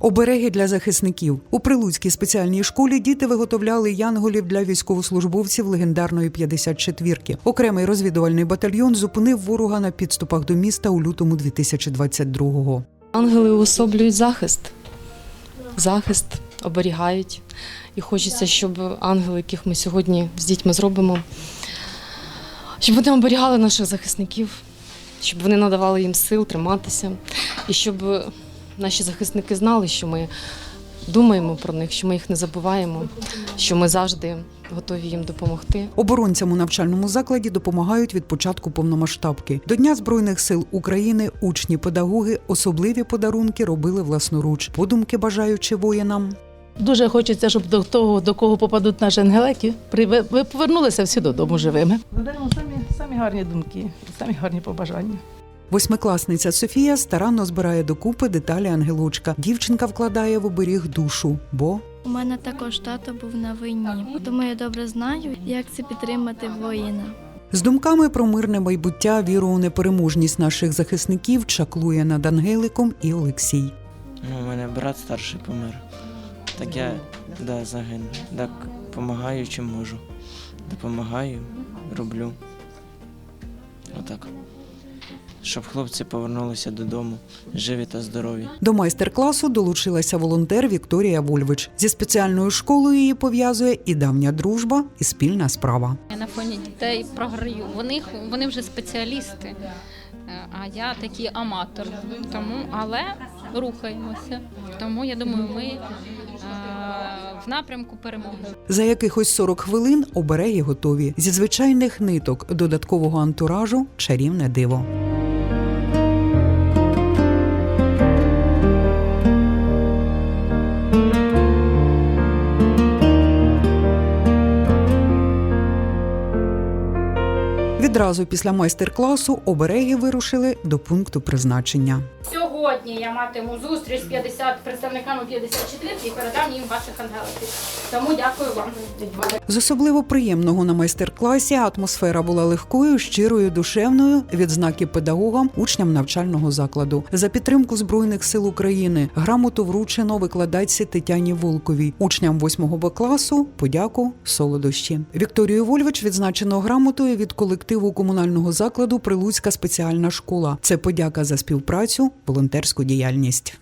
Обереги для захисників у Прилуцькій спеціальній школі діти виготовляли янголів для військовослужбовців легендарної 54-ки. Окремий розвідувальний батальйон зупинив ворога на підступах до міста у лютому 2022-го. Ангели уособлюють захист. Захист оберігають. І хочеться, щоб ангели, яких ми сьогодні з дітьми зробимо, щоб вони оберігали наших захисників, щоб вони надавали їм сил триматися, і щоб наші захисники знали, що ми думаємо про них, що ми їх не забуваємо, що ми завжди готові їм допомогти. Оборонцям у навчальному закладі допомагають від початку повномасштабки. До Дня Збройних сил України учні, педагоги особливі подарунки робили власноруч. Подумки бажаючи воїнам. Дуже хочеться, щоб до того, до кого попадуть наші ангелеки, при- ви повернулися всі додому живими. Ведемо самі, самі гарні думки, самі гарні побажання. Восьмикласниця Софія старанно збирає докупи деталі ангелочка. Дівчинка вкладає в оберіг душу, бо У мене також тато був на війні, тому я добре знаю, як це підтримати воїна. З думками про мирне майбуття, віру у непереможність наших захисників чаклує над Ангеликом і Олексій. Ну, у мене брат старший помер. Так я да, загинув. Так допомагаю, чим можу. Допомагаю, роблю. Отак. Щоб хлопці повернулися додому, живі та здорові. До майстер-класу долучилася волонтер Вікторія Вольвич. Зі спеціальною школою її пов'язує і давня дружба, і спільна справа. Я на фоні дітей програю. Вони, вони вже спеціалісти, е, а я такий аматор. Тому, але рухаємося. Тому я думаю, ми е, в напрямку перемоги. За якихось 40 хвилин обереги готові. Зі звичайних ниток додаткового антуражу чарівне диво. Відразу після майстер-класу обереги вирушили до пункту призначення. Сьогодні я матиму зустріч з 50 представниками 54 і передам їм ваших ангеликів. Тому дякую вам. З особливо приємного на майстер-класі атмосфера була легкою, щирою, душевною. Відзнаки педагогам, учням навчального закладу за підтримку збройних сил України. Грамоту вручено викладачці Тетяні Волковій, учням 8 Б класу. Подяку солодощі. Вікторію Вольвич відзначено грамотою від колективу комунального закладу Прилуцька спеціальна школа. Це подяка за співпрацю, волонтерську діяльність.